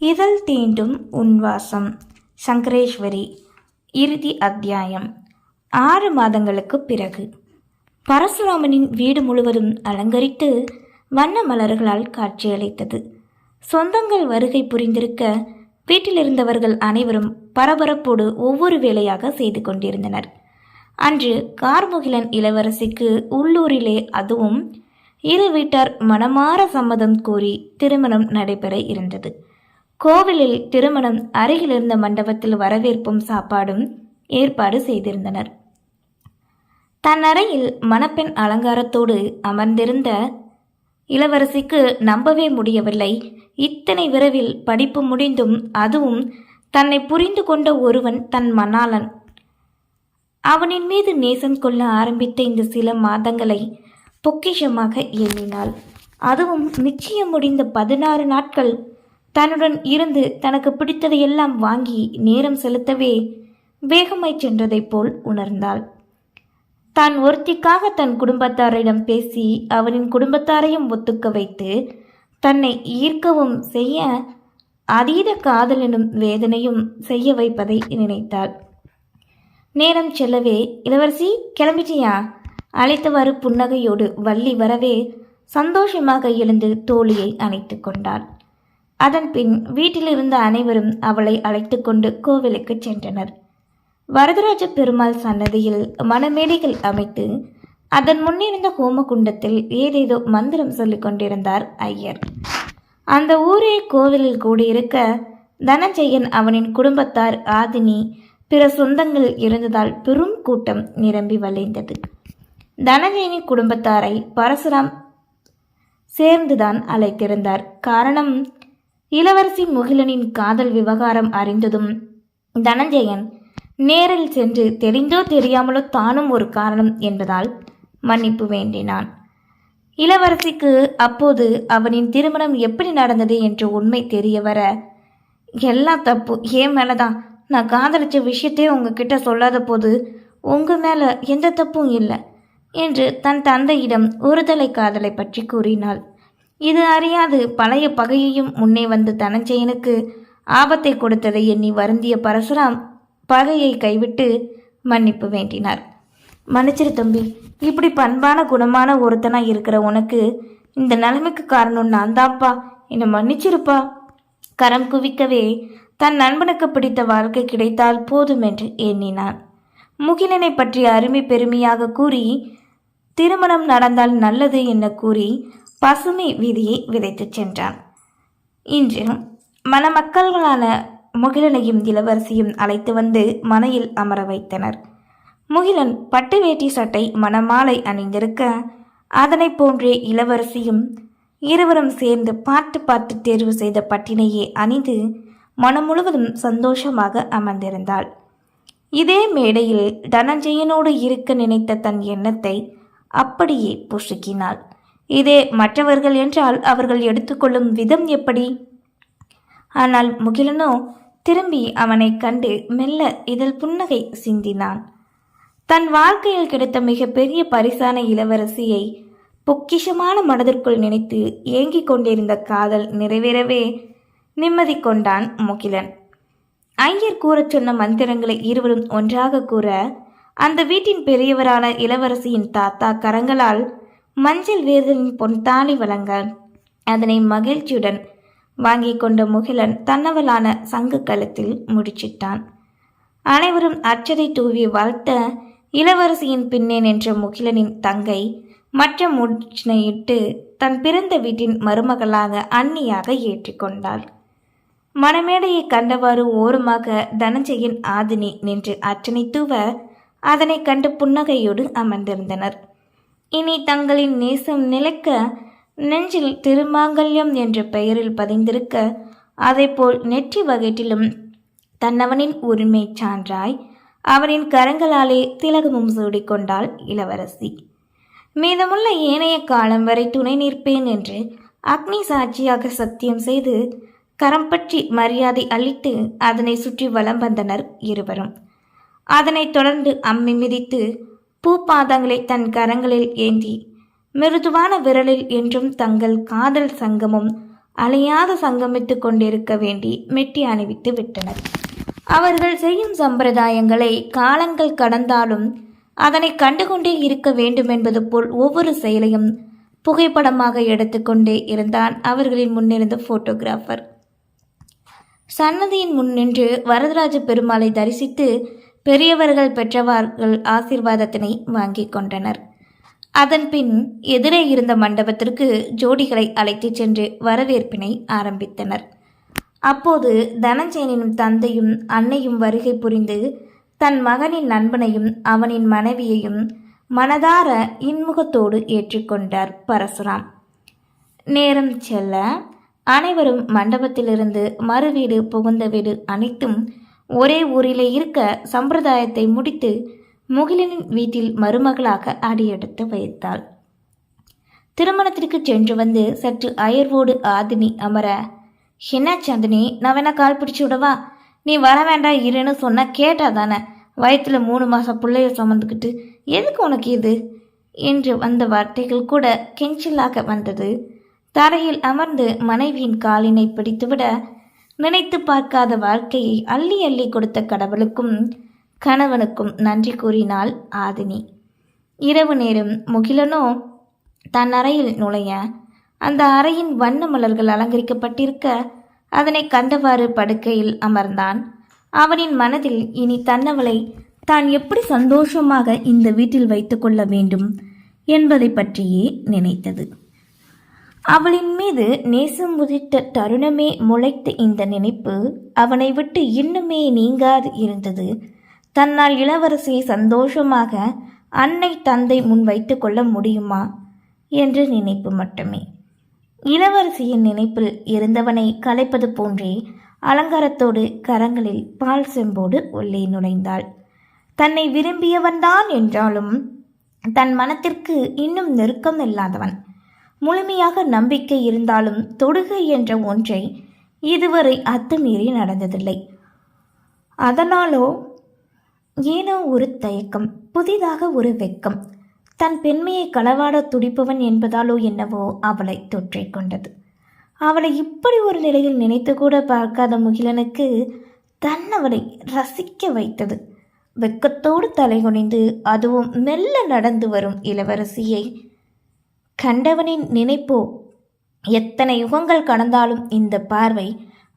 இதழ் தீண்டும் உன்வாசம். சங்கரேஸ்வரி இறுதி அத்தியாயம். ஆறு மாதங்களுக்கு பிறகு. பரசுராமனின் வீடு முழுவதும் அலங்கரித்து வண்ண மலர்களால் காட்சியளித்தது. சொந்தங்கள் வருகை புரிந்திருக்க வீட்டிலிருந்தவர்கள் அனைவரும் பரபரப்போடு ஒவ்வொரு வேலையாக செய்து கொண்டிருந்தனர். அன்று கார்முகிலன் இளவரசிக்கு உள்ளூரிலே அதுவும் இரு வீட்டார் மனமாற சம்மதம் கூறி திருமணம் நடைபெற இருந்தது. கோவிலில் திருமணம் அருகில் இருந்த மண்டபத்தில் வரவேற்பும் சாப்பாடும் ஏற்பாடு செய்திருந்தனர். தன் அறையில் மணப்பெண் அலங்காரத்தோடு அமர்ந்திருந்த இளவரசிக்கு நம்பவே முடியவில்லை. இத்தனை விரைவில் படிப்பு முடிந்தும் அதுவும் தன்னை புரிந்து கொண்ட ஒருவன் தன் மணாளன். அவனின் மீது நேசம் கொள்ள ஆரம்பித்த இந்த சில மாதங்களை பொக்கிஷமாக எண்ணினாள். அதுவும் நிச்சயம் முடிந்த பதினாறு நாட்கள் தன்னுடன் இருந்து தனக்கு பிடித்ததையெல்லாம் வாங்கி நேரம் செலுத்தவே வேகமாய் சென்றதைப் போல் உணர்ந்தாள். தான் ஒருத்திக்காக தன் குடும்பத்தாரிடம் பேசி அவனின் குடும்பத்தாரையும் ஒத்துக்க வைத்து தன்னை ஈர்க்கவும் செய்ய அதீத காதலினும் வேதனையும் செய்ய வைப்பதை நினைத்தாள். நேரம் செல்லவே இளவரசி கிளம்பிட்டியா? அழைத்தவாறு புன்னகையோடு வள்ளி வரவே சந்தோஷமாக எழுந்து தோழியை அணைத்து கொண்டாள். அதன் பின் வீட்டிலிருந்த அனைவரும் அவளை அழைத்து கொண்டு கோவிலுக்கு சென்றனர். வரதராஜ பெருமாள் சன்னதியில் மணமேடைகள் அமைத்து அதன் முன்னிருந்த ஹோமகுண்டத்தில் ஏதேதோ மந்திரம் சொல்லிக் கொண்டிருந்தார் ஐயர். அந்த ஊரே கோவிலில் கூடியிருக்க தனஞ்செயன் அவனின் குடும்பத்தார் ஆதினி பிற சொந்தங்கள் இருந்ததால் பெரும் கூட்டம் நிரம்பி வளைந்தது தனஞ்சயனின் குடும்பத்தாரை பரசுராம் சேர்ந்துதான் அழைத்திருந்தார். காரணம் இளவரசி முகிலனின் காதல் விவகாரம் அறிந்ததும் தனஞ்சயன் நேரில் சென்று தெரிந்தோ தெரியாமலோ தானும் ஒரு காரணம் என்பதால் மன்னிப்பு வேண்டினான். இளவரசிக்கு அப்போது அவனின் திருமணம் எப்படி நடந்தது என்ற உண்மை தெரிய வர எல்லா தப்பு. ஏன் மேலதான்? நான் காதலிச்ச விஷயத்தையே உங்ககிட்ட சொல்லாத போது உங்க மேல எந்த தப்பும் இல்லை என்று தன் தந்தையிடம் ஒருதலை காதலை பற்றி கூறினாள். இது அறியாது. பழைய பகையையும் முன்னே வந்து தனஞ்சயனுக்கு ஆபத்தை கொடுத்ததை எண்ணி வருந்திய பரசுராம் பகையை கைவிட்டு மன்னிப்பு வேண்டினார். மன்னிச்சிரு தம்பி. இப்படி பண்பான குணமான ஒருத்தனா இருக்கிற உனக்கு இந்த நிலைமைக்கு காரணம் நான் தான்ப்பா என்னை மன்னிச்சிருப்பா. கரம் குவிக்கவே தன் நண்பனுக்கு பிடித்த வாழ்க்கை கிடைத்தால் போதும் என்று எண்ணினான். முகிலனை பற்றி அருமை பெருமையாக கூறி திருமணம் நடந்தால் நல்லது என கூறி பசுமை விதியை விதைத்துச் சென்றான். இன்று மணமக்கள்களான முகிலனையும் இளவரசியும் அழைத்து வந்து மனையில் அமர வைத்தனர். முகிலன் பட்டு வேட்டி சட்டை மணமாலை அணிந்திருக்க அதனைப் போன்றே இளவரசியும் இருவரும் சேர்ந்து பார்த்து பார்த்து தேர்வு செய்த பட்டினையே அணிந்து மனம் முழுவதும் சந்தோஷமாக அமர்ந்திருந்தாள். இதே மேடையில் தனஞ்சயனோடு இருக்க நினைத்த தன் எண்ணத்தை அப்படியே புசுக்கினாள். இதே மற்றவர்கள் என்றால் அவர்கள் எடுத்துக்கொள்ளும் விதம் எப்படி? ஆனால் முகிலனோ திரும்பி அவனைக் கண்டு மெல்ல இதழ் புன்னகை சிந்தினான். தன் வாழ்க்கையில் கிடைத்த மிகப்பெரிய பரிசான இளவரசியை பொக்கிஷமான மனதிற்குள் நினைத்து ஏங்கிக் கொண்டிருந்த காதல் நிறைவேறவே நிம்மதி கொண்டான் முகிலன். ஐயர் கூறச் சொன்ன மந்திரங்களை இருவரும் ஒன்றாக கூற அந்த வீட்டின் பெரியவரான இளவரசியின் தாத்தா கரங்களால் மஞ்சள் வேர்தலின் பொன்தாலி வழங்க அதனை மகிழ்ச்சியுடன் வாங்கி கொண்ட முகிலன் தன்னவளான சங்கு கழுத்தில் முடிச்சிட்டான். அனைவரும் அச்சதை தூவி வாழ்த்த இளவரசியின் பின்னே நின்ற முகிலனின் தங்கை மற்ற முடிச்சினையிட்டு தன் பிறந்த வீட்டின் மருமகளாக அன்னியாக ஏற்றிக்கொண்டாள் மணமேடையை கண்டவாறு ஓரமாக தனஞ்சயின் ஆதினி நின்று அர்ச்சனை தூவ அதனை கண்டு புன்னகையோடு அமர்ந்திருந்தனர். இனி தங்களின் நேசம் நிலைக்க நெஞ்சில் திருமாங்கல்யம் என்ற பெயரில் பதிந்திருக்க அதேபோல் நெற்றி வகைட்டிலும் தன்னவனின் உரிமை சான்றாய் அவனின் கரங்களாலே திலகமும் சூடிக்கொண்டாள் இளவரசி. மீதமுள்ள ஏனைய காலம் வரை துணை நிற்பேன் என்று அக்னி சாட்சியாக சத்தியம் செய்து கரம் பற்றி மரியாதை அளித்து அதனை சுற்றி வலம் வந்தனர் இருவரும். அதனைத் தொடர்ந்து அம்மி மிதித்து பூப்பாதங்களை தன் கரங்களில் ஏந்தி மிருதுவான விரலில் என்றும் தங்கள் காதல் சங்கமும் அலையாது சங்கமித்துக் கொண்டிருக்க வேண்டி மெட்டி அணிவித்து விட்டனர். அவர்கள் செய்யும் சம்பிரதாயங்களை காலங்கள் கடந்தாலும் அதனை கண்டுகொண்டே இருக்க வேண்டும் என்பது போல் ஒவ்வொரு செயலையும் புகைப்படமாக எடுத்துக்கொண்டே இருந்தான் அவர்களின் முன்னிருந்த போட்டோகிராஃபர் சன்னதியின் முன் நின்று வரதராஜ பெருமாளை தரிசித்து பெரியவர்கள் பெற்றவார்கள் ஆசீர்வாதத்தினை வாங்கிக் கொண்டனர். அதன்பின் எதிரே இருந்த மண்டபத்திற்கு ஜோடிகளை அழைத்துச் சென்று வரவேற்பினை ஆரம்பித்தனர். அப்போது தனஞ்சயனின் தந்தையும் அன்னையும் வருகை புரிந்து தன் மகனின் நண்பனையும் அவனின் மனைவியையும் மனதார இன்முகத்தோடு ஏற்றுக்கொண்டார் பரசுராம். நேரம் செல்ல அனைவரும் மண்டபத்திலிருந்து மறு வீடு புகுந்த வீடு அனைத்தும் ஒரே ஊரிலே இருக்க சம்பிரதாயத்தை முடித்து முகிலனின் வீட்டில் மருமகளாக அடியெடுத்து வைத்தாள். திருமணத்திற்கு சென்று வந்து சற்று அயர்வோடு ஆதினி அமர என்ன சந்தினி நான் வேணா கால் பிடிச்சி விடவா? நீ வர வேண்டாம் இருன்னு சொன்னால் கேட்டா தானே? வயிற்றுல மூணு மாதம் பிள்ளைய சுமந்துக்கிட்டு எதுக்கு உனக்கு இது? என்று வந்த வார்த்தைகள் கூட கெஞ்சிலாக வந்தது. தரையில் அமர்ந்து மனைவியின் காலினை பிடித்துவிட நினைத்து பார்க்காத வாழ்க்கையை அள்ளி அள்ளி கொடுத்த கடவுளுக்கும் கணவனுக்கும் நன்றி கூறினாள் ஆதினி. இரவு நேரம் முகிலனோ தன் அறையில் நுழைய அந்த அறையின் வண்ண மலர்கள் அலங்கரிக்கப்பட்டிருக்க அதனை கண்டவாறு படுக்கையில் அமர்ந்தான். அவனின் மனதில் இனி தன்னவளை தான் எப்படி சந்தோஷமாக இந்த வீட்டில் வைத்துக்கொள்ள வேண்டும் என்பதை பற்றியே நினைத்தது. அவளின் மீது நேசம் உதித்த தருணமே முளைத்த இந்த நினைப்பு அவனை விட்டு இன்னுமே நீங்காது இருந்தது. தன்னால் இளவரசியை சந்தோஷமாக அன்னை தந்தை முன் வைத்துக் கொள்ள முடியுமா என்ற நினைப்பு மட்டுமே. இளவரசியின் நினைப்பில் இருந்தவனை கலைப்பது போன்றே அலங்காரத்தோடு கரங்களில் பால் செம்போடு உள்ளே நுழைந்தாள். தன்னை விரும்பியவன்தான் என்றாலும் தன் மனத்திற்கு இன்னும் நெருக்கம் இல்லாதவன் முழுமையாக நம்பிக்கை இருந்தாலும் தொடுகை என்ற ஒன்றை இதுவரை அத்துமீறி நடந்ததில்லை. அதனாலோ ஏனோ ஒரு தயக்கம் புதிதாக ஒரு வெட்கம். தன் பெண்மையை களவாட துடிப்பவன் என்பதாலோ என்னவோ அவளை தொற்றிக் கொண்டது. அவளை இப்படி ஒரு நிலையில் நினைத்து கூட பார்க்காத முகிலனுக்கு தன்னவளை ரசிக்க வைத்தது. வெட்கத்தோடு தலைகுனிந்து அதுவும் மெல்ல நடந்து வரும் இளவரசியை கண்டவனின் நினைப்போ? எத்தனை யுகங்கள் கடந்தாலும் இந்த பார்வை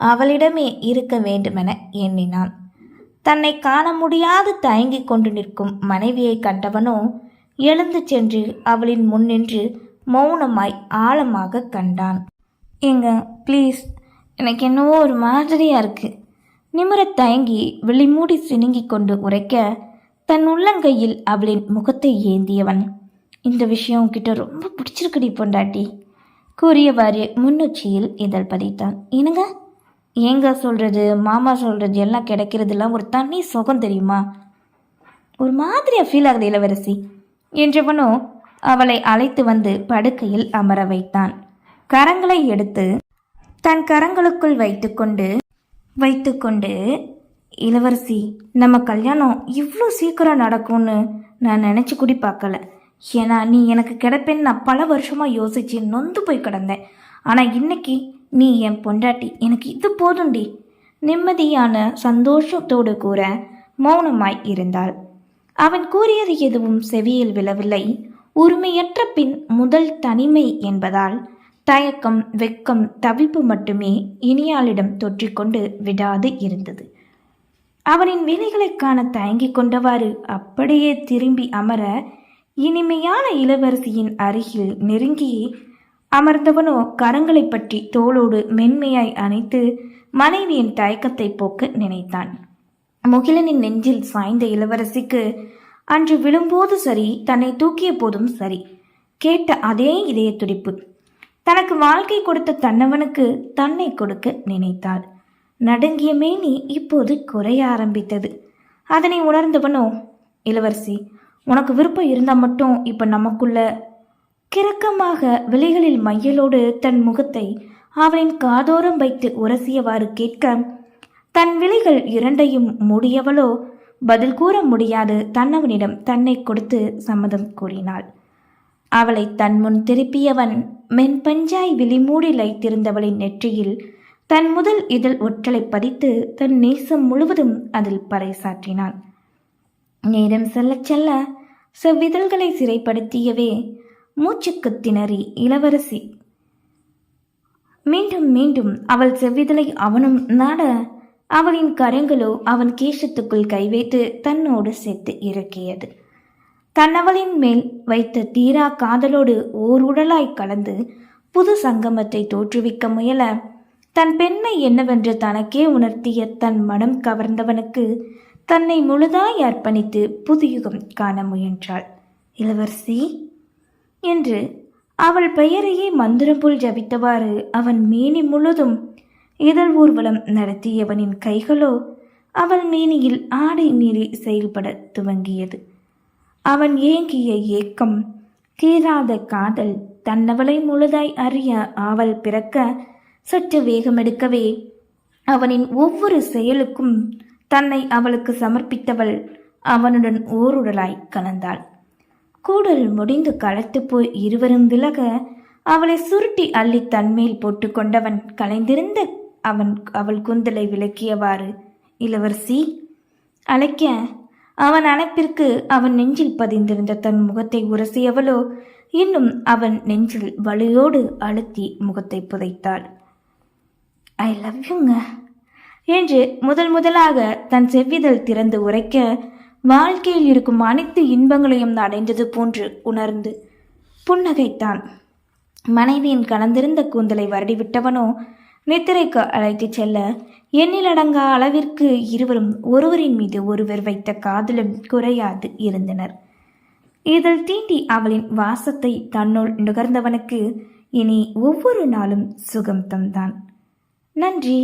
அவளிடமே இருக்க வேண்டுமென எண்ணினான். தன்னை காண முடியாது தயங்கிக் கொண்டு நிற்கும் மனைவியை கண்டவனோ? எழுந்து சென்று அவளின் முன் நின்று மௌனமாய் ஆழமாக கண்டான். ஏங்க ப்ளீஸ். எனக்கு என்னவோ ஒரு மாதிரியாக இருக்குது நிமிரத் தயங்கி விழிமூடி சினுங்கிக் கொண்டு உரைக்க தன் உள்ளங்கையில் அவளின் முகத்தை ஏந்தியவன் இந்த விஷயம் உன்கிட்ட ரொம்ப பிடிச்சிருக்குடி பொண்டாட்டி. கூறியவாறு முன்னுச்சியில் இதழ் பதித்தான். என்னங்க? ஏங்க சொல்கிறது மாமா சொல்கிறது எல்லாம் கிடைக்கிறதுலாம் ஒரு தனி சுகம் தெரியுமா? ஒரு மாதிரியாக ஃபீல் ஆகுது இளவரசி. என்றவனோ அவளை அழைத்து வந்து படுக்கையில் அமர வைத்தான். கரங்களை எடுத்து தன் கரங்களுக்குள் வைத்துக்கொண்டு வைத்துக்கொண்டு இளவரசி நம்ம கல்யாணம் இவ்வளோ சீக்கிரம் நடக்கும்னு நான் நினச்சி கூடி பார்க்கல. ஏன்னா நீ எனக்கு கிடைப்பேன்னு நான் பல வருஷமாக யோசிச்சு நொந்து போய் கிடந்தேன். ஆனால் இன்னைக்கு நீ என் பொண்டாட்டி. எனக்கு இது போதும்டி நிம்மதியான சந்தோஷத்தோடு கூற மௌனமாய் இருந்தாள். அவன் கூறியது எதுவும் செவியில் விழவில்லை. உரிமையற்ற பின் முதல் தனிமை என்பதால் தயக்கம் வெக்கம் தவிப்பு மட்டுமே இனியாளிடம் தொற்றிக்கொண்டு விடாது இருந்தது. அவனின் வினைகளைக் காண தயங்கிக் கொண்டவாறு அப்படியே திரும்பி அமர இனிமையான இளவரசியின் அருகில் நெருங்கி அமர்ந்தவனோ கரங்களை பற்றி தோளோடு மென்மையாய் அணைத்து மனைவியின் தயக்கத்தை போக்க நினைத்தான். முகிலனின் நெஞ்சில் சாய்ந்த இளவரசிக்கு அன்று விழும்போது சரி தன்னை தூக்கிய போதும் சரி கேட்ட அதே இதய துடிப்பு. தனக்கு வாழ்க்கை கொடுத்த தன்னவனுக்கு தன்னை கொடுக்க நினைத்தாள். நடுங்கிய மேனி இப்போது குறைய ஆரம்பித்தது. அதனை உணர்ந்தவனோ இளவரசி உனக்கு விருப்பம் இருந்தால் மட்டும் இப்போ நமக்குள்ள கிறக்கமாக விலைகளில் மையலோடு தன் முகத்தை அவனின் காதோரம் வைத்து உரசியவாறு கேட்க தன் விலைகள் இரண்டையும் மூடியவளோ? பதில் கூற முடியாது தன்னவனிடம் தன்னை கொடுத்து சம்மதம் கூறினாள். அவளை தன் முன் திருப்பியவன் மென்பஞ்சாய் விழிமூடி லைத்திருந்தவளின் நெற்றியில் தன் முதல் இதழ் ஒற்றலை பதித்து தன் நேசம் முழுவதும் அதில் பறைசாற்றினான். நேரம் செல்லச் செல்ல செவ்விதழ்களை சிறைப்படுத்தியவே மூச்சுக்கு திணறி இளவரசி. மீண்டும் மீண்டும் அவள் செவ்விதழை அவனும் நாட அவளின் கரங்களோ அவன் கேசத்துக்குள் கை வைத்து தன்னோடு சேர்த்து இறக்கியது. தன்னவளின் மேல் வைத்த தீரா காதலோடு ஓர் உடலாய் கலந்து புது சங்கமத்தை தோற்றுவிக்க முயல தன் பெண்மை என்னவென்று தனக்கே உணர்த்திய தன் மனம் கவர்ந்தவனுக்கு தன்னை முழுதாய் அர்ப்பணித்து புதுயுகம் காண முயன்றாள். இளவரசி என்று அவள் பெயரையே மந்திரம் போல் ஜபித்தவாறு அவன் மேனி முழுதும் இதழ் ஊர்வலம் நடத்தியவனின் கைகளோ அவள் மேனியில் ஆடை மீறி செயல்பட துவங்கியது. அவன் ஏங்கிய ஏக்கம் தீராத காதல் தன்னவளை முழுதாய் அறிய ஆவல் பிறக்க சற்று வேகமெடுக்கவே அவனின் ஒவ்வொரு செயலுக்கும் தன்னை அவளுக்கு சமர்ப்பித்தவள் அவனுடன் ஓருடலாய் கலந்தாள். கூடல் முடிந்து களைத்து போய் இருவரும் விலக அவளை சுருட்டி அள்ளி தன்மேல் போட்டுக்கொண்டவன் கலைந்திருந்த அவன் அவள் குந்தலை விளக்கியவாறு இளவரசி அழைக்க. அவன் அழைப்பிற்கு அவன் நெஞ்சில் பதிந்திருந்த தன் முகத்தை உரசியவளோ இன்னும் அவன் நெஞ்சில் வலியோடு அழுத்தி முகத்தை புதைத்தாள். ஐ லவ் யூங்க என்று முதல் முதலாக தன் செவ்விதழ் திறந்து உரைக்க வாழ்க்கையில் இருக்கும் அனைத்து இன்பங்களையும் அடைந்தது போன்று உணர்ந்து புன்னகைத்தான். மனைவியின் கலந்திருந்த கூந்தலை வருடிவிட்டவனோ நித்திரைக்கு அழைத்துச் செல்ல எண்ணிலடங்கா அளவிற்கு இருவரும் ஒருவரின் மீது ஒருவர் வைத்த காதலும் குறையாது இருந்தனர். இதில் தீண்டி அவளின் வாசத்தை தன்னுள் நுகர்ந்தவனுக்கு இனி ஒவ்வொரு நாளும் சுகம் தந்தான் நன்றி.